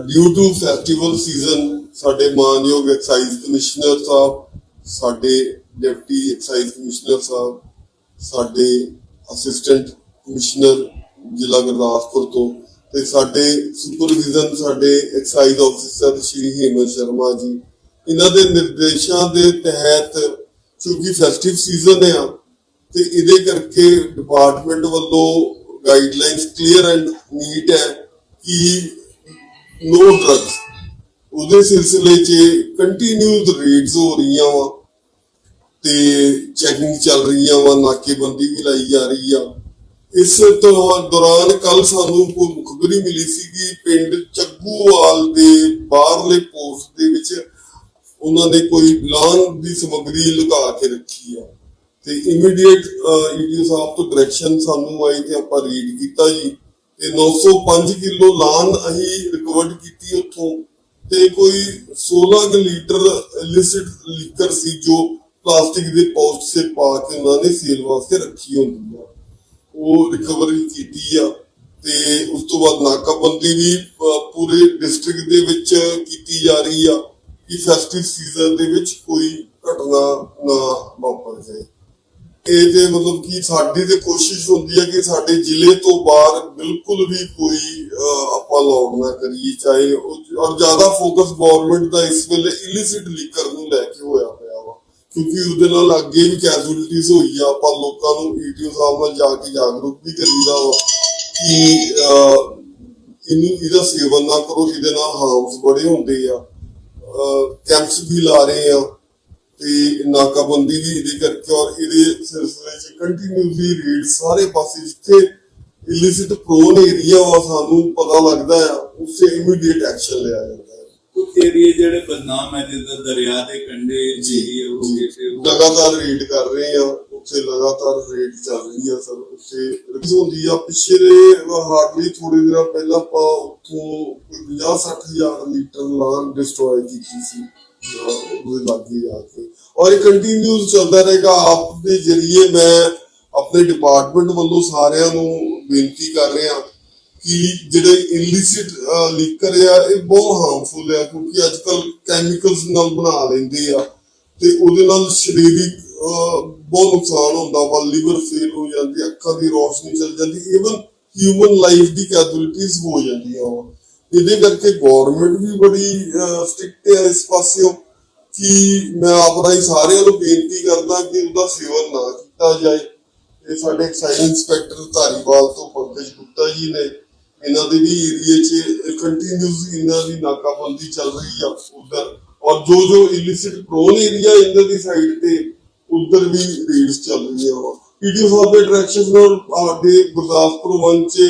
Due to festival season ਸਾਡੇ ਮਾਨਯੋਗ exercise commissioner ਸਾਹਿਬ, ਸਾਡੇ ਡਿਪਟੀ ਐਕਸਾਈਜ਼ ਕਮਿਸ਼ਨਰ ਸਾਹਿਬ, ਸਾਡੇ ਅਸਿਸਟੈਂਟ ਕਮਿਸ਼ਨਰ ਜ਼ਿਲ੍ਹਾ ਗੁਰਦਾਸਪੁਰ ਤੋਂ ਤੇ ਸਾਡੇ ਸੁਪਰਵਿਜ਼ਨ ਸਾਡੇ ਐਕਸਾਈਜ਼ ਆਫੀਸਰ ਸ਼੍ਰੀ ਹੇਮੰਤ ਸ਼ਰਮਾ ਜੀ। ਇਹਨਾਂ ਦੇ ਨਿਰਦੇਸ਼ਾਂ ਦੇ ਤਹਿਤ ਕਿਉਂਕਿ ਫੈਸਟਿਵ ਸੀਜ਼ਨ ਆ, ਤੇ ਇਹਦੇ ਕਰਕੇ ਡਿਪਾਰਟਮੈਂਟ ਵੱਲੋਂ ਗਾਈਡਲਾਈਨਸ ਕਲੀਅਰ ਐਂਡ ਨੀਟ ਹੈ ਕਿ ਨੋ ਡਰੱਗਸ ਉਹਦੇ ਸਿਲਸਿਲੇ 'ਚ ਕੰਟੀਨਿਊਸ ਰੇਡਸ ਹੋ ਰਹੀਆਂ ਵਾ ਤੇ ਚੈਕਿੰਗ ਚੱਲ ਰਹੀਆਂ ਵਾ, ਨਾਕੇਬੰਦੀ ਵੀ ਲਾਈ ਜਾ ਰਹੀ ਆ। ਇਸ ਤੋਂ ਦੌਰਾਨ ਕੱਲ ਸਾਨੂੰ ਕੋਈ ਮੁਖਬਰੀ ਮਿਲੀ ਸੀ ਕਿ ਪਿੰਡ ਚੱਗੂਵਾਲ ਦੇ ਬਾਹਰਲੇ ਪੋਸਟ ਦੇ ਵਿੱਚ ਉਹਨਾਂ ਨੇ ਕੋਈ ਲਾਨ ਦੀ ਸਮੱਗਰੀ ਲੁਕਾ ਕੇ ਰੱਖੀ ਆ। ਤੇ ਇਮੀਡੀਏਟ ਈਡੀਓ ਸਾਹਿਬ ਤੋਂ ਡਾਇਰੈਕਸ਼ਨ ਸਾਨੂੰ ਆਈ ਤੇ ਆਪਾਂ ਰੀਡ ਕੀਤਾ ਜੀ। ਤੇ 905 ਕਿਲੋ ਲਾਨ ਅਸੀਂ ਰਿਕਵਰਡ ਕੀਤੀ ਉੱਥੋਂ ਤੇ ਕੋਈ 16 ਲੀਟਰ ਇਲਿਸਿਟ ਲੀਕਰ ਸੀ ਜੋ ਪਲਾਸਟਿਕ ਦੇ ਪੌਚ ਸੇ ਪਾ ਕੇ ਉਹਨਾਂ ਨੇ ਸੇਲ ਵਾਸਤੇ ਰੱਖੀ ਹੁੰਦੀ ਆ। ਉਹ ਰਿਕਵਰੀ ਕੀਤੀ ਆ ਤੇ ਉਸ ਤੋਂ ਬਾਅਦ ਨਾਕਾਬੰਦੀ ਵੀ ਪੂਰੇ ਡਿਸਟ੍ਰਿਕਟ ਦੇ ਵਿੱਚ ਕੀਤੀ ਜਾ ਰਹੀ ਆ ਕਿ ਫੈਸਟਿਵ ਸੀਜ਼ਨ ਦੇ ਵਿੱਚ ਕੋਈ ਘਟਨਾ ਨਾ ਵਾਪਰ ਜਾਏ। ਇਹ ਤੇ ਮਤਲਬ ਕਿ ਸਾਡੀ ਤੇ ਕੋਸ਼ਿਸ਼ ਹੁੰਦੀ ਹੈ ਕਿ ਸਾਡੇ ਜ਼ਿਲ੍ਹੇ ਤੋਂ ਬਾਹਰ ਬਿਲਕੁਲ ਵੀ ਕੋਈ ਆਪਾਂ ਲੌਗ ਨਾ ਕਰੀਏ, ਚਾਹੇ ਔਰ ਜ਼ਿਆਦਾ ਫੋਕਸ ਗਵਰਨਮੈਂਟ ਦਾ ਇਸ ਵੇਲੇ ਇਲਿਸਿਟ ਲੀਕਰ ਨੂੰ ਲੈ ਕੇ ਹੋਇਆ ਪਿਆ ਵਾ। ਕਿਉਂਕਿ ਉਹਦੇ ਨਾਲ ਅੱਗੇ ਵੀ ਕੈਜੂਅਲਟੀਜ਼ ਹੋਈ ਆ, ਆਪਾਂ ਲੋਕਾਂ ਨੂੰ ਈਟੀਓ ਸਾਹਿਬ ਨਾਲ ਜਾ ਕੇ ਜਾਗਰੂਕ ਵੀ ਕਰੀਦਾ ਵਾ ਕਿ ਇਹਨੂੰ ਇਹਦਾ ਸੇਵਨ ਨਾ ਕਰੋ ਇਹਦੇ ਨਾਲ ਹਾਰਮਸ ਬੜੇ ਹੁੰਦੇ ਆ। ਕੈਂਪਸ ਵੀ ਲਾ ਰਹੇ ਆ। ਤੇ ਨਾਕਾਬੰਦੀ ਵੀ ਇਹਦੇ ਕਰਕੇ ਔਰ ਇਹਦੇ ਸਿਲਸਿਲੇ 'ਚ ਕੰਟੀਨਿਊਸਲੀ ਰੇਡ ਸਾਰੇ ਪਾਸੇ ਜਿੱਥੇ ਇਲਿਸਿਟ ਪ੍ਰੋਨ ਏਰੀਆ ਵਾ ਸਾਨੂੰ ਪਤਾ ਲੱਗਦਾ ਆ ਉਸੇ ਇਮੀਡੀਏਟ ਐਕਸ਼ਨ ਲਿਆ ਜਾਂਦਾ ਹੈ। ਕੁਝ ਏਰੀਏ ਜਿਹੜੇ ਬਦਨਾਮ ਹੈ ਜਿੱਦਾਂ ਦਰਿਆ ਦੇ ਕੰਢੇ ਜੀ, ਲਗਾਤਾਰ ਰੇਡ ਕਰ ਰਹੇ ਆ ਉੱਥੇ ਲਗਾਤਾਰ ਰੇਡ ਚੱਲ ਰਹੀ ਆ ਸਰ ਉੱਥੇ ਰਿਕਸ ਹੁੰਦੀ ਆ। ਪਿਛਲੇ ਹਾਰਡਲੀ ਥੋੜੇ ਦਿਨਾਂ ਪਹਿਲਾਂ ਆਪਾਂ ਉੱਥੋਂ ਕੋਈ 50 ਹਜ਼ਾਰ ਲੀਟਰ ਲਾਨ ਡਿਸਟਰੋਏ ਕੀਤੀ ਸੀ। ਅਹ ਉਹਦੇ ਲਾਗੇ ਔਰ ਇਹ ਕੰਟੀਨਿਊਸ ਚੱਲਦਾ ਰਹੇਗਾ। ਆਪ ਦੇ ਜਰੀਏ ਮੈਂ ਆਪਣੇ ਡਿਪਾਰਟਮੈਂਟ ਵੱਲੋਂ ਸਾਰਿਆਂ ਨੂੰ ਬੇਨਤੀ ਕਰ ਰਿਹਾ ਕਿ ਜਿਹੜੇ ਇਲਿਸਿਟ ਲੀਕਰ ਆ, ਇਹ ਬਹੁਤ ਹਾਰਮਫੁਲ ਆ, ਕਿਉਂਕਿ ਅੱਜ ਕੱਲ ਕੈਮੀਕਲਸ ਨਾਲ ਬਣਾ ਲੈਂਦੇ ਆ ਤੇ ਉਹਦੇ ਨਾਲ ਸਰੀਰਿਕ ਬਹੁਤ ਨੁਕਸਾਨ ਹੁੰਦਾ। ਵਾ ਲਿਵਰ ਫੇਲ ਹੋ ਜਾਂਦੀ, ਅੱਖਾਂ ਦੀ ਰੋਸ਼ਨੀ ਚਲ ਜਾਂਦੀ। ਇਵਨ ਹਿਊਮਨ ਲਾਈਫ ਦੀ ਕੈਜੂਅਲਟੀਜ਼ ਹੋ ਜਾਂਦੀਆਂ ਆ ਇਹਦੇ ਕਰਕੇ ਗਵਰਨਮੈਂਟ ਵੀ ਬੜੀ ਸਟ੍ਰਿਕਟ ਹੈ ਇਸ ਪਾਸਿਓਂ ਕਿ ਮੈਂ ਆਪ ਰਾਹੀਂ ਸਾਰਿਆਂ ਨੂੰ ਬੇਨਤੀ ਕਰਦਾ ਕਿ ਉਹਦਾ ਸੇਵਨ ਨਾ ਕੀਤਾ ਜਾਏ। ਇਹ ਸਾਡੇ ਐਕਸਾਈਜ਼ ਇੰਸਪੈਕਟਰ ਧਾਰੀਵਾਲ ਤੋਂ ਪੰਕਜ ਗੁਪਤਾ ਜੀ ਨੇ। ਇਹਨਾਂ ਦੇ ਵੀ ਏਰੀਏ 'ਚ ਕੰਟੀਨਿਊਸ ਇਹਨਾਂ ਦੀ ਨਾਕਾਬੰਦੀ ਚੱਲ ਰਹੀ ਆ ਉਧਰ। ਔਰ ਜੋ ਜੋ ਇਲਿਸਿਟ ਪ੍ਰੋਨ ਏਰੀਆ ਇਹਨਾਂ ਦੀ ਸਾਈਡ ਤੇ, ਉਧਰ ਵੀ ਰੇਡਸ ਚੱਲ ਰਹੀਆਂ ਵਾ। ਪੀਡੀਓ ਸਾਹਿਬ ਦੇ ਡਾਇਰੈਕਸ਼ਨ ਨਾਲ ਸਾਡੇ ਗੁਰਦਾਸਪੁਰ ਵਨ 'ਚ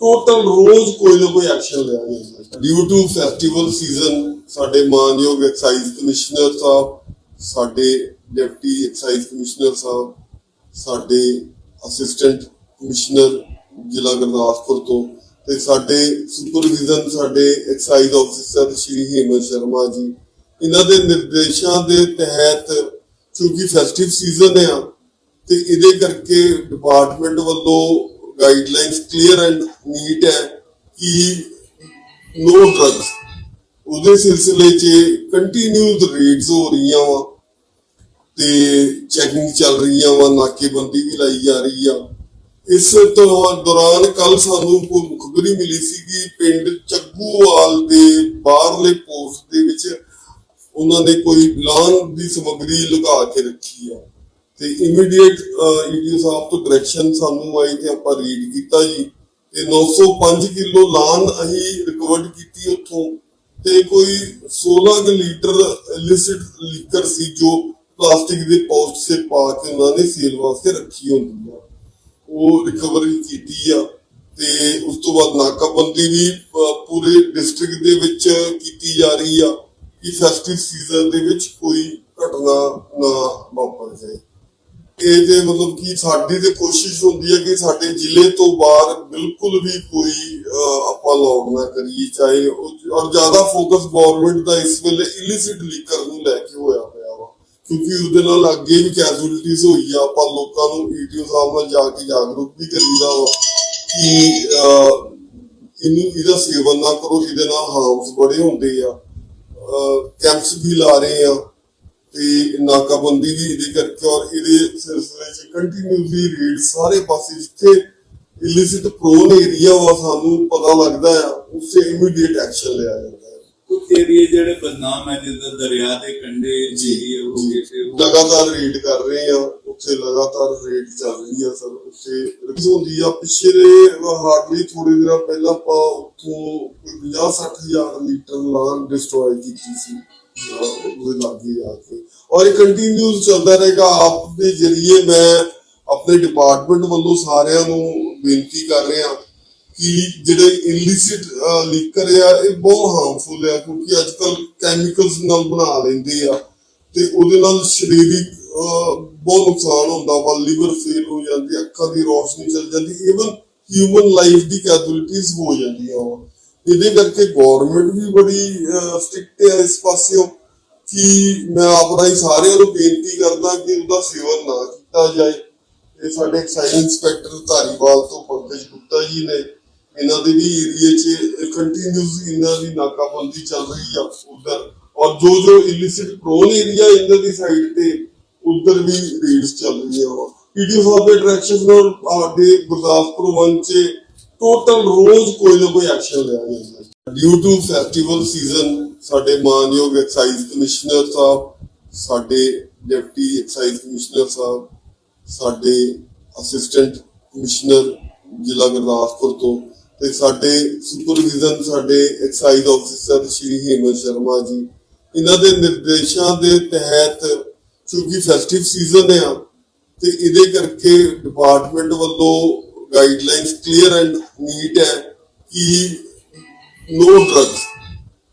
ਟੋਟਲ ਰੋਜ਼ ਕੋਈ ਨਾ ਕੋਈ ਐਕਸ਼ਨ ਲਿਆ ਜਾਂਦਾ ਡਿਊ ਟੂ ਫੈਸਟੀਵਲ ਸੀਜ਼ਨ ਸਾਡੇ ਮਾਨਯੋਗ ਐਕਸਾਈਜ਼ ਕਮਿਸ਼ਨਰ ਸਾਹਿਬ, ਸਾਡੇ ਡਿਪਟੀ ਐਕਸਾਈਜ਼ ਕਮਿਸ਼ਨਰ ਸਾਹਿਬ, ਸਾਡੇ ਅਸਿਸਟੈਂਟ ਕਮਿਸ਼ਨਰ ਜ਼ਿਲ੍ਹਾ ਗੁਰਦਾਸਪੁਰ ਤੋਂ ਤੇ ਸਾਡੇ ਸੁਪਰਵਿਜ਼ਨ ਸਾਡੇ ਐਕਸਾਈਜ਼ ਆਫੀਸਰ ਸ਼੍ਰੀ ਹੇਮੰਤ ਸ਼ਰਮਾ ਜੀ, ਇਹਨਾਂ ਦੇ ਨਿਰਦੇਸ਼ਾਂ ਦੇ ਤਹਿਤ ਕਿਉਂਕਿ ਫੈਸਟਿਵ ਸੀਜ਼ਨ ਆ, ਤੇ ਇਹਦੇ ਕਰਕੇ ਡਿਪਾਰਟਮੈਂਟ ਵੱਲੋਂ ਗਾਈਡਲਾਈਨਸ ਕਲੀਅਰ ਐਂਡ ਨੀਟ ਹੈ ਕਿ ਨੋ ਡਰੱਗਸ ਉਹਦੇ ਸਿਲਸਿਲੇ 'ਚ ਕੰਟੀਨਿਊਸ ਰੇਡਸ ਹੋ ਰਹੀਆਂ ਵਾ ਤੇ ਚੈਕਿੰਗ ਚੱਲ ਰਹੀਆਂ ਵਾ, ਨਾਕੇਬੰਦੀ ਵੀ ਲਾਈ ਜਾ ਰਹੀ ਆ। ਇਸ ਦੌਰਾਨ ਕੱਲ ਸਾਨੂੰ ਕੋਈ ਮੁਖਬਰੀ ਮਿਲੀ ਸੀ ਕਿ ਪਿੰਡ ਚੱਗੂਵਾਲ ਦੇ ਬਾਹਰਲੇ ਪੋਸਟ ਦੇ ਵਿੱਚ ਉਹਨਾਂ ਨੇ ਕੋਈ ਲਾਨ ਦੀ ਸਮਗਰੀ ਲੁਕਾ ਕੇ ਰੱਖੀ ਆ। ਤੇ ਇਮੀਡੀਏਟ ਈਡੀਓ ਸਾਹਿਬ ਤੋਂ ਡਾਇਰੈਕਸ਼ਨ ਸਾਨੂੰ ਆਈ ਤੇ ਆਪਾਂ ਰੀਡ ਕੀਤਾ ਜੀ। ਤੇ 905 ਕਿਲੋ ਲਾਨ ਅਸੀਂ ਰਿਕਵਰਡ ਕੀਤੀ ਉੱਥੋਂ। ਤੇ ਕੋਈ 16 ਕੁ ਲੀਟਰ ਇਲਿਸਿਟ ਲੀਕਰ ਸੀ ਜੋ ਪਲਾਸਟਿਕ ਦੇ ਪੌਚ ਸੇ ਪਾ ਕੇ ਉਹਨਾਂ ਨੇ ਸੇਲ ਵਾਸਤੇ ਰੱਖੀ ਹੁੰਦੀ ਆ। ਉਹ ਰਿਕਵਰੀ ਕੀਤੀ ਆ। ਤੇ ਉਸ ਤੋਂ ਬਾਅਦ ਨਾਕਾਬੰਦੀ ਵੀ ਪੂਰੇ ਡਿਸਟ੍ਰਿਕਟ ਦੇ ਵਿੱਚ ਕੀਤੀ ਜਾ ਰਹੀ ਆ ਕਿ ਫੈਸਟਿਵ ਸੀਜ਼ਨ ਦੇ ਵਿੱਚ ਕੋਈ ਘਟਨਾ ਨਾ ਵਾਪਰ ਜਾਏ। ਇਹ ਤੇ ਮਤਲਬ ਕਿ ਸਾਡੀ ਤੇ ਕੋਸ਼ਿਸ਼ ਹੁੰਦੀ ਹੈ ਕਿ ਸਾਡੇ ਜ਼ਿਲ੍ਹੇ ਤੋਂ ਬਾਹਰ ਬਿਲਕੁਲ ਵੀ ਕੋਈ ਆਪਾਂ ਲੌਗ ਨਾ ਕਰੀਏ, ਚਾਹੇ ਔਰ ਜ਼ਿਆਦਾ ਫੋਕਸ ਗਵਰਨਮੈਂਟ ਦਾ ਇਸ ਵੇਲੇ ਇਲਿਸਿਟ ਲੀਕਰ ਨੂੰ ਲੈ ਕੇ ਹੋਇਆ ਪਿਆ ਵਾ। ਕਿਉਂਕਿ ਉਹਦੇ ਨਾਲ ਅੱਗੇ ਵੀ ਕੈਜੂਅਲਟੀਜ਼ ਹੋਈ ਆ, ਆਪਾਂ ਲੋਕਾਂ ਨੂੰ ਈਟੀਓ ਸਾਹਿਬ ਨਾਲ ਜਾ ਕੇ ਜਾਗਰੂਕ ਵੀ ਕਰੀਦਾ ਵਾ ਕਿ ਇਹਨੂੰ ਇਹਦਾ ਸੇਵਨ ਨਾ ਕਰੋ ਇਹਦੇ ਨਾਲ ਹਾਰਮਸ ਬੜੇ ਹੁੰਦੇ ਆ। ਕੈਂਪਸ ਵੀ ਲਾ ਰਹੇ ਆ। ਤੇ ਨਾਕਾਬੰਦੀ ਵੀ ਇਹਦੇ ਕਰਕੇ ਔਰ ਇਹਦੇ ਸਿਲਸਿਲੇ 'ਚ ਕੰਟੀਨਿਊਸਲੀ ਰੇਡ ਸਾਰੇ ਪਾਸੇ ਜਿੱਥੇ ਇਲਿਸਿਟ ਪ੍ਰੋਨ ਏਰੀਆ ਵਾ ਸਾਨੂੰ ਪਤਾ ਲੱਗਦਾ ਆ ਉਸੇ ਇਮੀਡੀਏਟ ਐਕਸ਼ਨ ਲਿਆ ਜਾਂਦਾ ਹੈ ਕੁਝ ਏਰੀਏ ਜਿਹੜੇ ਬਦਨਾਮ ਹੈ ਜਿੱਦਾਂ ਦਰਿਆ ਦੇ ਕੰਢੇ ਏਰੀਏ ਹੋ ਗਏ ਤੇ ਲਗਾਤਾਰ ਰੇਡ ਕਰ ਰਹੇ ਆ ਉੱਥੇ ਲਗਾਤਾਰ ਰੇਡ ਚੱਲ ਰਹੀ ਆ ਸਰ ਉੱਥੇ ਰਿਕਸ ਹੁੰਦੀ ਆ। ਪਿਛਲੇ ਹਾਰਡਲੀ ਥੋੜੇ ਦਿਨਾਂ ਪਹਿਲਾਂ ਆਪਾਂ ਉੱਥੋਂ ਕੋਈ 50 ਹਜ਼ਾਰ ਲੀਟਰ ਲਾਨ ਡਿਸਟਰੋਏ ਕੀਤੀ ਸੀ। ਉਹਦੇ ਲਾਗੇ ਆ ਕੇ ਔਰ ਇਹ ਕੰਟੀਨਿਊਸ ਚੱਲਦਾ ਰਹੇਗਾ। ਆਪ ਦੇ ਜਰੀਏ ਮੈਂ ਆਪਣੇ ਡਿਪਾਰਟਮੈਂਟ ਵੱਲੋਂ ਸਾਰਿਆਂ ਨੂੰ ਬੇਨਤੀ ਕਰ ਰਿਹਾ ਕਿ ਜਿਹੜੇ ਇਲਿਸਿਟ ਲੀਕਰ ਆ ਇਹ ਬਹੁਤ ਹਾਰਮਫੁਲ ਆ ਕਿਉਂਕਿ ਅੱਜ ਕੱਲ ਕੈਮੀਕਲਸ ਨਾਲ ਬਣਾ ਲੈਂਦੇ ਆ ਤੇ ਉਹਦੇ ਨਾਲ ਸਰੀਰਿਕ ਬਹੁਤ ਨੁਕਸਾਨ ਹੁੰਦਾ। ਵਾ ਲਿਵਰ ਫੇਲ ਹੋ ਜਾਂਦੀ ਹੈ, ਅੱਖਾਂ ਦੀ ਰੋਸ਼ਨੀ ਚਲ ਜਾਂਦੀ। ਇਵਨ ਹਿਊਮਨ ਲਾਈਫ ਦੀ ਕੈਜੁਅਲਟੀਜ਼ ਹੋ ਜਾਂਦੀਆਂ ਵਾ। ਇਹਦੇ ਕਰਕੇ ਗਵਰਨਮੈਂਟ ਵੀ ਬੜੀ ਸਟ੍ਰਿਕਟ ਹੈ ਇਸ ਪਾਸਿਓਂ ਕਿ ਮੈਂ ਆਪ ਰਾਹੀਂ ਸਾਰਿਆਂ ਨੂੰ ਬੇਨਤੀ ਕਰਦਾ ਕਿ ਉਹਦਾ ਸੇਵਨ ਨਾ ਕੀਤਾ ਜਾਏ। ਇਹ ਸਾਡੇ ਐਕਸਾਈਜ਼ ਇੰਸਪੈਕਟਰ ਧਾਰੀਵਾਲ ਤੋਂ ਪੰਕਜ ਗੁਪਤਾ ਜੀ ਨੇ। ਇਹਨਾਂ ਦੇ ਵੀ ਏਰੀਏ 'ਚ ਕੰਟੀਨਿਊਸ ਇਹਨਾਂ ਦੀ ਨਾਕਾਬੰਦੀ ਚੱਲ ਰਹੀ ਆ ਉਧਰ। ਔਰ ਜੋ ਜੋ ਇਲਿਸਿਟ ਪ੍ਰੋਨ ਏਰੀਆ ਇਹਨਾਂ ਦੀ ਸਾਈਡ ਤੇ, ਉਧਰ ਵੀ ਰੇਡਸ ਚੱਲ ਰਹੀਆਂ ਵਾ। ਪੀਡੀਓ ਸਾਹਿਬ ਦੇ ਡਾਇਰੈਕਸ਼ਨ ਨਾਲ ਸਾਡੇ ਗੁਰਦਾਸਪੁਰ ਵੰਚੇ ਟੋਟਲ ਰੋਜ਼ ਕੋਈ ਨਾ ਕੋਈ ਐਕਸ਼ਨ ਲਿਆ ਜਾਂਦਾ ਡਿਊ ਟੂ ਫੈਸਟੀਵਲ ਸੀਜ਼ਨ ਸਾਡੇ ਮਾਨਯੋਗ ਐਕਸਾਈਜ਼ ਕਮਿਸ਼ਨਰ ਸਾਹਿਬ, ਸਾਡੇ ਡਿਪਟੀ ਐਕਸਾਈਜ਼ ਕਮਿਸ਼ਨਰ ਸਾਹਿਬ, ਸਾਡੇ ਅਸਿਸਟੈਂਟ ਕਮਿਸ਼ਨਰ ਜ਼ਿਲ੍ਹਾ ਗੁਰਦਾਸਪੁਰ ਤੋਂ ਤੇ ਸਾਡੇ ਸੁਪਰਵਿਜ਼ਨ ਸਾਡੇ ਐਕਸਾਈਜ਼ ਆਫੀਸਰ ਸ਼੍ਰੀ ਹੇਮੰਤ ਸ਼ਰਮਾ ਜੀ। ਇਹਨਾਂ ਦੇ ਨਿਰਦੇਸ਼ਾਂ ਦੇ ਤਹਿਤ ਕਿਉਂਕਿ ਫੈਸਟਿਵ ਸੀਜ਼ਨ ਆ, ਤੇ ਇਹਦੇ ਕਰਕੇ ਡਿਪਾਰਟਮੈਂਟ ਵੱਲੋਂ ਗਾਈਡਲਾਈਨਸ ਕਲੀਅਰ ਐਂਡ ਨੀਟ ਹੈ ਕਿ ਨੋ ਡਰੱਗਸ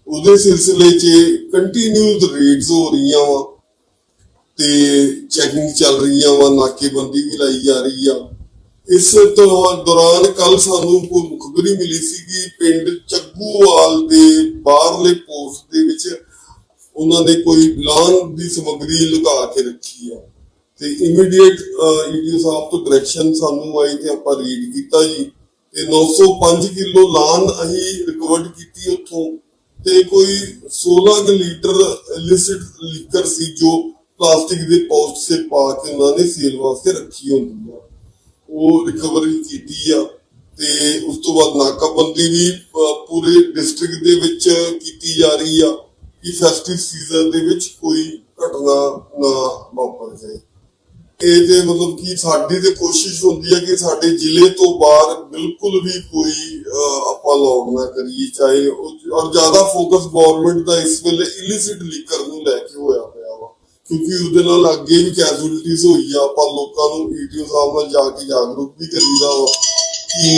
ਉਹਦੇ ਸਿਲਸਿਲੇ 'ਚ ਕੰਟੀਨਿਊਸ ਰੇਡਸ ਹੋ ਰਹੀਆਂ ਵਾ ਤੇ ਚੈਕਿੰਗ ਚੱਲ ਰਹੀਆਂ ਵਾ, ਨਾਕੇਬੰਦੀ ਵੀ ਲਾਈ ਜਾ ਰਹੀ ਆ। ਇਸ ਤੋਂ ਦੌਰਾਨ ਕੱਲ ਸਾਨੂੰ ਕੋਈ ਮੁਖਬਰੀ ਮਿਲੀ ਸੀ ਕਿ ਪਿੰਡ ਚੱਗੂਵਾਲ ਦੇ ਬਾਹਰਲੇ ਪੋਸਟ ਦੇ ਵਿੱਚ ਉਹਨਾਂ ਨੇ ਕੋਈ ਲਾਨ ਦੀ ਸਮੱਗਰੀ ਲੁਕਾ ਕੇ ਰੱਖੀ ਆ। ਤੇ ਇਮੀਡੀਏਟ ਈਡੀਓ ਸਾਹਿਬ ਤੋਂ ਡਾਇਰੈਕਸ਼ਨ ਸਾਨੂੰ ਆਈ ਤੇ ਆਪਾਂ ਰੀਡ ਕੀਤਾ ਜੀ। ਤੇ 905 ਕਿਲੋ ਲਾਨ ਅਸੀਂ ਰਿਕਵਰਡ ਕੀਤੀ ਉੱਥੋਂ। ਤੇ ਕੋਈ 16 ਲੀਟਰ ਇਲਿਸਿਟ ਲੀਕਰ ਸੀ ਜੋ ਪਲਾਸਟਿਕ ਦੇ ਪੌਚ ਸੇ ਪਾ ਕੇ ਉਹਨਾਂ ਨੇ ਸੇਲ ਵਾਸਤੇ ਰੱਖੀ ਹੁੰਦੀ ਆ। ਉਹ ਰਿਕਵਰੀ ਕੀਤੀ ਆ। ਤੇ ਉਸ ਤੋਂ ਬਾਅਦ ਨਾਕਾਬੰਦੀ ਵੀ ਪੂਰੇ ਡਿਸਟ੍ਰਿਕਟ ਦੇ ਵਿੱਚ ਕੀਤੀ ਜਾ ਰਹੀ ਆ ਕਿ ਫੈਸਟਿਵ ਸੀਜ਼ਨ ਦੇ ਵਿੱਚ ਕੋਈ ਘਟਨਾ ਨਾ ਵਾਪਰ ਜਾਏ। ਇਹ ਤੇ ਮਤਲਬ ਕਿ ਸਾਡੀ ਤੇ ਕੋਸ਼ਿਸ਼ ਹੁੰਦੀ ਹੈ ਕਿ ਸਾਡੇ ਜ਼ਿਲ੍ਹੇ ਤੋਂ ਬਾਹਰ ਬਿਲਕੁਲ ਵੀ ਕੋਈ ਆਪਾਂ ਲੌਗ ਨਾ ਕਰੀਏ, ਚਾਹੇ ਔਰ ਜ਼ਿਆਦਾ ਫੋਕਸ ਗਵਰਨਮੈਂਟ ਦਾ ਇਸ ਵੇਲੇ ਇਲਿਸਿਟ ਲੀਕਰ ਨੂੰ ਲੈ ਕੇ ਹੋਇਆ ਪਿਆ ਵਾ। ਕਿਉਂਕਿ ਉਹਦੇ ਨਾਲ ਅੱਗੇ ਵੀ ਕੈਜੁਅਲਟੀਜ਼ ਹੋਈ ਆ, ਆਪਾਂ ਲੋਕਾਂ ਨੂੰ ਈਟੀਓ ਸਾਹਿਬ ਨਾਲ ਜਾ ਕੇ ਜਾਗਰੂਕ ਵੀ ਕਰੀਦਾ ਵਾ ਕਿ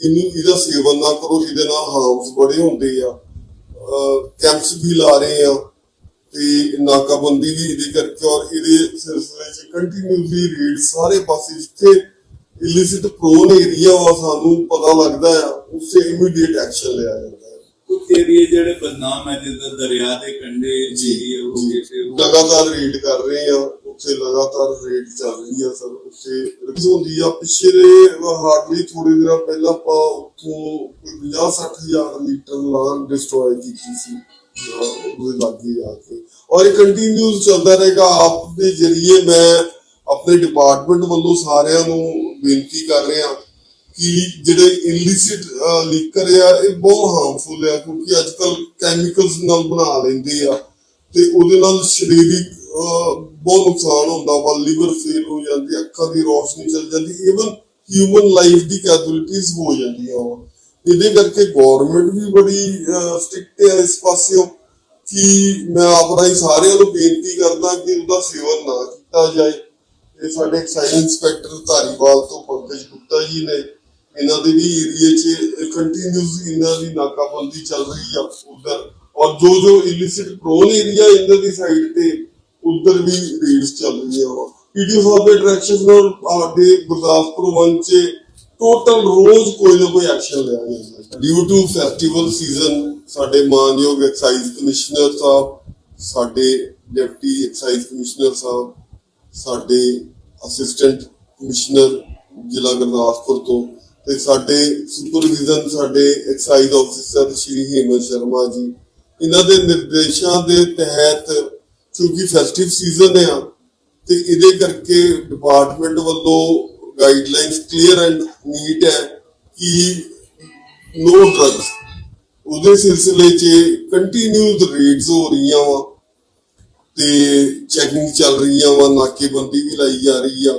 ਇਹਨੂੰ, ਇਹਦਾ ਸੇਵਨ ਨਾ ਕਰੋ ਇਹਦੇ ਨਾਲ ਹਾਰਮਸ ਬੜੇ ਹੁੰਦੇ ਆ ਕੈਂਪਸ ਵੀ ਲਾ ਰਹੇ ਆ। ਤੇ ਨਾਕਾਬੰਦੀ ਵੀ ਇਹਦੇ ਕਰਕੇ ਔਰ ਇਹਦੇ ਸਿਲਸਿਲੇ 'ਚ ਕੰਟੀਨਿਊਸਲੀ ਰੇਡ ਸਾਰੇ ਪਾਸੇ ਜਿੱਥੇ ਇਲਿਸਿਟ ਪ੍ਰੋਨ ਏਰੀਆ ਵਾ ਸਾਨੂੰ ਪਤਾ ਲੱਗਦਾ ਆ ਉਸੇ ਇਮੀਡੀਏਟ ਐਕਸ਼ਨ ਲਿਆ ਜਾਂਦਾ ਹੈ। ਕੁਝ ਏਰੀਏ ਜਿਹੜੇ ਬਦਨਾਮ ਹੈ ਜਿੱਦਾਂ ਦਰਿਆ ਦੇ ਕੰਢੇ ਏਰੀਏ ਹੋ ਗਏ। ਤੇ ਉਹ- ਲਗਾਤਾਰ ਰੇਡ ਕਰ ਰਹੇ ਆ ਉੱਥੇ ਲਗਾਤਾਰ ਰੇਡ ਚੱਲ ਰਹੀ ਆ ਸਰ ਉੱਥੇ ਰਿਕਸ ਹੁੰਦੀ ਆ। ਪਿਛਲੇ ਹਾਰਡਲੀ ਥੋੜੇ ਦਿਨਾਂ ਪਹਿਲਾਂ ਆਪਾਂ ਉੱਥੋਂ ਕੋਈ 50 ਹਜ਼ਾਰ ਲੀਟਰ ਲਾਨ ਡਿਸਟਰੋਏ ਕੀਤੀ ਸੀ। ਉਹਦੇ ਲਾਗੇ ਆ ਕੇ। ਔਰ ਇਹ ਕੰਟੀਨਿਊਸ ਚੱਲਦਾ ਰਹੇਗਾ। ਆਪ ਦੇ ਜਰੀਏ ਮੈਂ ਆਪਣੇ ਡਿਪਾਰਟਮੈਂਟ ਵੱਲੋਂ ਸਾਰਿਆਂ ਨੂੰ ਬੇਨਤੀ ਕਰ ਰਿਹਾ ਕਿ ਜਿਹੜੇ ਇਲਿਸਿਟ ਲੀਕਰ ਆ, ਇਹ ਬਹੁਤ ਹਾਰਮਫੁਲ ਆ, ਕਿਉਂਕਿ ਅੱਜ ਕੱਲ ਕੈਮੀਕਲਸ ਨਾਲ ਬਣਾ ਲੈਂਦੇ ਆ। ਤੇ ਉਹਦੇ ਨਾਲ ਸਰੀਰਿਕ ਬਹੁਤ ਨੁਕਸਾਨ ਹੁੰਦਾ। ਵਾ ਲਿਵਰ ਫੇਲ ਹੋ ਜਾਂਦੀ, ਅੱਖਾਂ ਦੀ ਰੋਸ਼ਨੀ ਚਲ ਜਾਂਦੀ। ਇਵਨ ਹਿਊਮਨ ਲਾਈਫ ਦੀ ਕੈਜੁਅਲਟੀਜ਼ ਹੋ ਜਾਂਦੀਆਂ ਵਾ। ਇਹਦੇ ਕਰਕੇ ਗਵਰਨਮੈਂਟ ਵੀ ਬੜੀ ਸਟ੍ਰਿਕਟ ਹੈ ਇਸ ਪਾਸਿਓਂ ਕਿ ਮੈਂ ਆਪ ਰਾਹੀਂ ਸਾਰਿਆਂ ਨੂੰ ਬੇਨਤੀ ਕਰਦਾ ਕਿ ਉਹਦਾ ਸੇਵਨ ਨਾ ਕੀਤਾ ਜਾਏ। ਇਹ ਸਾਡੇ ਐਕਸਾਈਜ਼ ਇੰਸਪੈਕਟਰ ਧਾਰੀਵਾਲ ਤੋਂ ਪੰਕਜ ਗੁਪਤਾ ਜੀ ਨੇ। ਇਹਨਾਂ ਦੇ ਵੀ ਏਰੀਏ 'ਚ ਕੰਟੀਨਿਊਸ ਇਹਨਾਂ ਦੀ ਨਾਕਾਬੰਦੀ ਚੱਲ ਰਹੀ ਆ ਉਧਰ। ਔਰ ਜੋ ਜੋ ਇਲਿਸਿਟ ਪ੍ਰੋਨ ਏਰੀਆ ਇਹਨਾਂ ਦੀ ਸਾਈਡ ਤੇ, ਉਧਰ ਵੀ ਰੇਡਸ ਚੱਲ ਰਹੀਆਂ ਵਾ। ਪੀਡੀਓ ਸਾਹਿਬ ਦੇ ਡਾਇਰੈਕਸ਼ਨ ਨਾਲ ਸਾਡੇ ਗੁਰਦਾਸਪੁਰ ਵਨ 'ਚ ਟੋਟਲ ਰੋਜ਼ ਕੋਈ ਨਾ ਕੋਈ ਐਕਸ਼ਨ ਲਿਆ ਜਾਂਦਾ ਡਿਊ ਟੂ ਫੈਸਟੀਵਲ ਸੀਜ਼ਨ ਸਾਡੇ ਮਾਨਯੋਗ ਐਕਸਾਈਜ਼ ਕਮਿਸ਼ਨਰ ਸਾਹਿਬ, ਸਾਡੇ ਡਿਪਟੀ ਐਕਸਾਈਜ਼ ਕਮਿਸ਼ਨਰ ਸਾਹਿਬ, ਸਾਡੇ ਅਸਿਸਟੈਂਟ ਕਮਿਸ਼ਨਰ ਜ਼ਿਲ੍ਹਾ ਗੁਰਦਾਸਪੁਰ ਤੋਂ ਤੇ ਸਾਡੇ ਸੁਪਰਵਿਜ਼ਨ ਸਾਡੇ ਐਕਸਾਈਜ਼ ਆਫੀਸਰ ਸ਼੍ਰੀ ਹੇਮੰਤ ਸ਼ਰਮਾ ਜੀ। ਇਹਨਾਂ ਦੇ ਨਿਰਦੇਸ਼ਾਂ ਦੇ ਤਹਿਤ ਕਿਉਂਕਿ ਫੈਸਟਿਵ ਸੀਜ਼ਨ ਆ, ਤੇ ਇਹਦੇ ਕਰਕੇ ਡਿਪਾਰਟਮੈਂਟ ਵੱਲੋਂ ਗਾਈਡਲਾਈਨਸ ਕਲੀਅਰ ਐਂਡ ਨੀਟ ਹੈ ਕਿ ਨੋ ਡਰੱਗਸ ਉਹਦੇ ਸਿਲਸਿਲੇ 'ਚ ਕੰਟੀਨਿਊਸ ਰੇਡਸ ਹੋ ਰਹੀਆਂ ਵਾ ਤੇ ਚੈਕਿੰਗ ਚੱਲ ਰਹੀਆਂ ਵਾ, ਨਾਕੇਬੰਦੀ ਵੀ ਲਾਈ ਜਾ ਰਹੀ ਆ।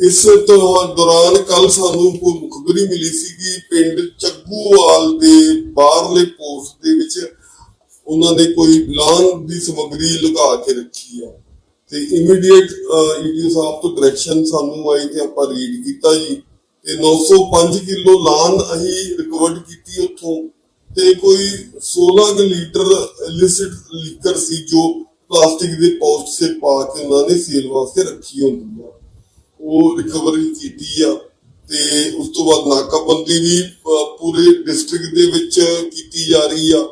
ਇਸ ਤੋਂ ਦੌਰਾਨ ਕੱਲ ਸਾਨੂੰ ਕੋਈ ਮੁਖਬਰੀ ਮਿਲੀ ਸੀ ਕਿ ਪਿੰਡ ਚੱਗੂਵਾਲ ਦੇ ਬਾਹਰਲੇ ਪੋਸਟ ਦੇ ਵਿੱਚ ਉਹਨਾਂ ਨੇ ਕੋਈ ਲਾਨ ਦੀ ਸਮੱਗਰੀ ਲੁਕਾ ਕੇ ਰੱਖੀ ਆ। ਤੇ ਇਮੀਡੀਏਟ ਈਡੀਓ ਸਾਹਿਬ ਤੋਂ ਡਾਇਰੈਕਸ਼ਨ ਸਾਨੂੰ ਆਈ ਤੇ ਆਪਾਂ ਰੀਡ ਕੀਤਾ ਜੀ। ਤੇ 905 ਕਿਲੋ ਲਾਨ ਅਸੀਂ ਰਿਕਵਰਡ ਕੀਤੀ ਉੱਥੋਂ। ਤੇ ਕੋਈ 16 ਲੀਟਰ ਇਲਿਸਿਟ ਲੀਕਰ ਸੀ ਜੋ ਪਲਾਸਟਿਕ ਦੇ ਪੌਚ ਸੇ ਪਾ ਕੇ ਉਹਨਾਂ ਨੇ ਸੇਲ ਵਾਸਤੇ ਰੱਖੀ ਹੁੰਦੀ ਆ। ਉਹ ਰਿਕਵਰੀ ਕੀਤੀ ਆ। ਤੇ ਉਸ ਤੋਂ ਬਾਅਦ ਨਾਕਾਬੰਦੀ ਵੀ ਪੂਰੇ ਡਿਸਟ੍ਰਿਕਟ ਦੇ ਵਿੱਚ ਕੀਤੀ ਜਾ ਰਹੀ ਆ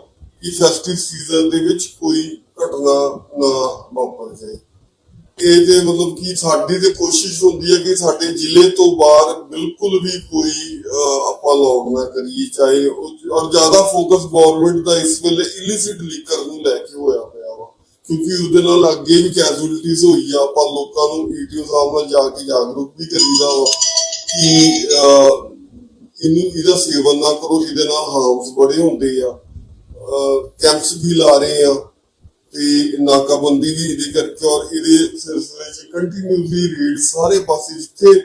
ਕਿ ਫੈਸਟਿਵ ਸੀਜ਼ਨ ਦੇ ਵਿੱਚ ਕੋਈ ਘਟਨਾ ਨਾ ਵਾਪਰ ਜਾਏ। ਇਹ ਤੇ ਮਤਲਬ ਕਿ ਸਾਡੀ ਤੇ ਕੋਸ਼ਿਸ਼ ਹੁੰਦੀ ਹੈ ਕਿ ਸਾਡੇ ਜ਼ਿਲ੍ਹੇ ਤੋਂ ਬਾਹਰ ਬਿਲਕੁਲ ਵੀ ਕੋਈ ਆਪਾਂ ਲੋਕ ਨਾ ਕਰੀਏ, ਚਾਹੇ ਔਰ ਜ਼ਿਆਦਾ ਫੋਕਸ ਗਵਰਨਮੈਂਟ ਦਾ ਇਸ ਵੇਲੇ ਇਲਿਸਿਟ ਲੀਕਰ ਨੂੰ ਲੈ ਕੇ ਹੋਇਆ ਪਿਆ ਵਾ। ਕਿਉਂਕਿ ਉਹਦੇ ਨਾਲ ਅੱਗੇ ਵੀ ਕੈਜੂਅਲਟੀਜ਼ ਹੋਈ ਆ, ਆਪਾਂ ਲੋਕਾਂ ਨੂੰ ਈਟੀਓ ਸਾਹਿਬ ਨਾਲ ਜਾ ਕੇ ਜਾਗਰੂਕ ਵੀ ਕਰੀਦਾ ਵਾ ਕਿ ਇਹਨੂੰ, ਇਹਦਾ ਸੇਵਨ ਨਾ ਕਰੋ, ਇਹਦੇ ਨਾਲ ਹਾਰਮਸ ਬੜੇ ਹੁੰਦੇ ਆ। ਕੈਂਪਸ ਵੀ ਲਾ ਰਹੇ ਆ। ਤੇ ਨਾਕਾਬੰਦੀ ਵੀ ਇਹਦੇ ਕਰਕੇ ਔਰ ਇਹਦੇ ਸਿਲਸਿਲੇ 'ਚ ਕੰਟੀਨਿਊਸਲੀ ਰੇਡ ਸਾਰੇ ਪਾਸੇ ਜਿੱਥੇ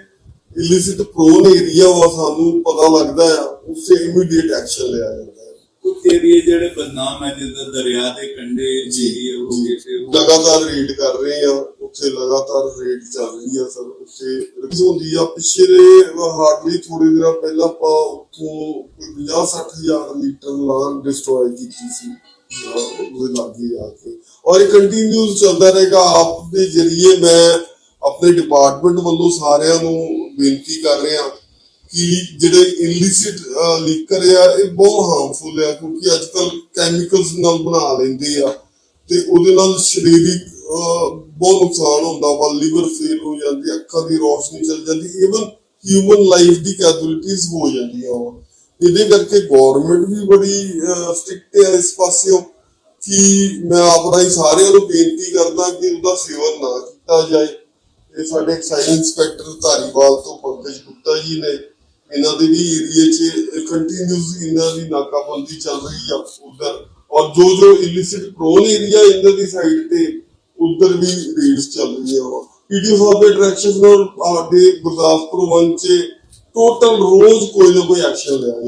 ਇਲਿਸਿਟ ਪ੍ਰੋਨ ਏਰੀਆ ਵਾ ਸਾਨੂੰ ਪਤਾ ਲੱਗਦਾ ਆ ਉਸੇ ਇਮੀਡੀਏਟ ਐਕਸ਼ਨ ਲਿਆ ਜਾਂਦਾ ਹੈ। ਕੁਝ ਏਰੀਏ ਜਿਹੜੇ ਬਦਨਾਮ ਹੈ ਜਿੱਦਾਂ ਦਰਿਆ ਦੇ ਕੰਢੇ ਏਰੀਏ ਹੋ ਗਏ ਤੇ ਉਹ- ਲਗਾਤਾਰ ਰੇਡ ਕਰ ਰਹੇ ਆ ਉੱਥੇ ਲਗਾਤਾਰ ਰੇਡ ਚੱਲ ਰਹੀ ਆ ਸਰ ਉੱਥੇ ਰਿਕਸ ਹੁੰਦੀ ਆ। ਪਿਛਲੇ ਹਾਰਡਲੀ ਥੋੜੇ ਦਿਨਾਂ ਪਹਿਲਾਂ ਆਪਾਂ ਉੱਥੋਂ ਕੋਈ 50 ਹਜ਼ਾਰ ਲੀਟਰ ਲਾਨ ਡਿਸਟਰੋਏ ਕੀਤੀ ਸੀ। ਅਹ ਉਹਦੇ ਲਾਗੇ ਆ ਕੇ। ਔਰ ਇਹ ਕੰਟੀਨਿਊਸ ਚੱਲਦਾ ਰਹੇਗਾ। ਆਪ ਦੇ ਜਰੀਏ ਮੈਂ ਆਪਣੇ ਡਿਪਾਰਟਮੈਂਟ ਵੱਲੋਂ ਸਾਰਿਆਂ ਨੂੰ ਬੇਨਤੀ ਕਰ ਰਿਹਾ ਕਿ ਜਿਹੜੇ ਇਲਿਸਿਟ ਲੀਕਰ ਆ, ਇਹ ਬਹੁਤ ਹਾਰਮਫੁਲ ਆ, ਕਿਉਂਕਿ ਅੱਜ ਕੱਲ ਕੈਮੀਕਲਸ ਨਾਲ ਬਣਾ ਲੈਂਦੇ ਆ ਤੇ ਉਹਦੇ ਨਾਲ ਸਰੀਰਿਕ ਬਹੁਤ ਨੁਕਸਾਨ ਹੁੰਦਾ। ਵਾ ਲਿਵਰ ਫੇਲ ਹੋ ਜਾਂਦੀ, ਅੱਖਾਂ ਦੀ ਰੋਸ਼ਨੀ ਚਲ ਜਾਂਦੀ ਇਵਨ ਹਿਊਮਨ ਲਾਈਫ ਦੀ ਕੈਜੂਅਲਟੀਜ਼ ਹੋ ਜਾਂਦੀਆਂ ਵਾ। ਇਹਦੇ ਕਰਕੇ ਗਵਰਨਮੈਂਟ ਵੀ ਬੜੀ ਸਟ੍ਰਿਕਟ ਹੈ ਇਸ ਪਾਸਿਓਂ। ਕਿ ਮੈਂ ਆਪ ਰਾਹੀਂ ਸਾਰਿਆਂ ਨੂੰ ਬੇਨਤੀ ਕਰਦਾ ਕਿ ਉਹਦਾ ਸੇਵਨ ਨਾ ਕੀਤਾ ਜਾਏ। ਇਹ ਸਾਡੇ ਐਕਸਾਈਜ਼ ਇੰਸਪੈਕਟਰ ਧਾਰੀਵਾਲ ਤੋਂ ਪੰਕਜ ਗੁਪਤਾ ਜੀ ਨੇ। ਇਹਨਾਂ ਦੇ ਵੀ ਏਰੀਏ 'ਚ ਕੰਟੀਨਿਊਸ ਇਹਨਾਂ ਦੀ ਨਾਕਾਬੰਦੀ ਚੱਲ ਰਹੀ ਆ ਉਧਰ। ਔਰ ਜੋ ਜੋ ਇਲਿਸਿਟ ਪ੍ਰੋਨ ਏਰੀਆ ਇਹਨਾਂ ਦੀ ਸਾਈਡ ਤੇ, ਉਧਰ ਵੀ ਰੇਡਸ ਚੱਲ ਰਹੀਆਂ ਵਾ। ਪੀਡੀ ਸਾਹਿਬ ਦੇ ਡਾਇਰੈਕਸ਼ਨ ਨਾਲ ਸਾਡੇ ਗੁਰਦਾਸਪੁਰ ਵਨ 'ਚ ਟੋਟਲ ਰੋਜ਼ ਕੋਈ ਨਾ ਕੋਈ ਐਕਸ਼ਨ ਲਿਆ ਜਾਂਦਾ।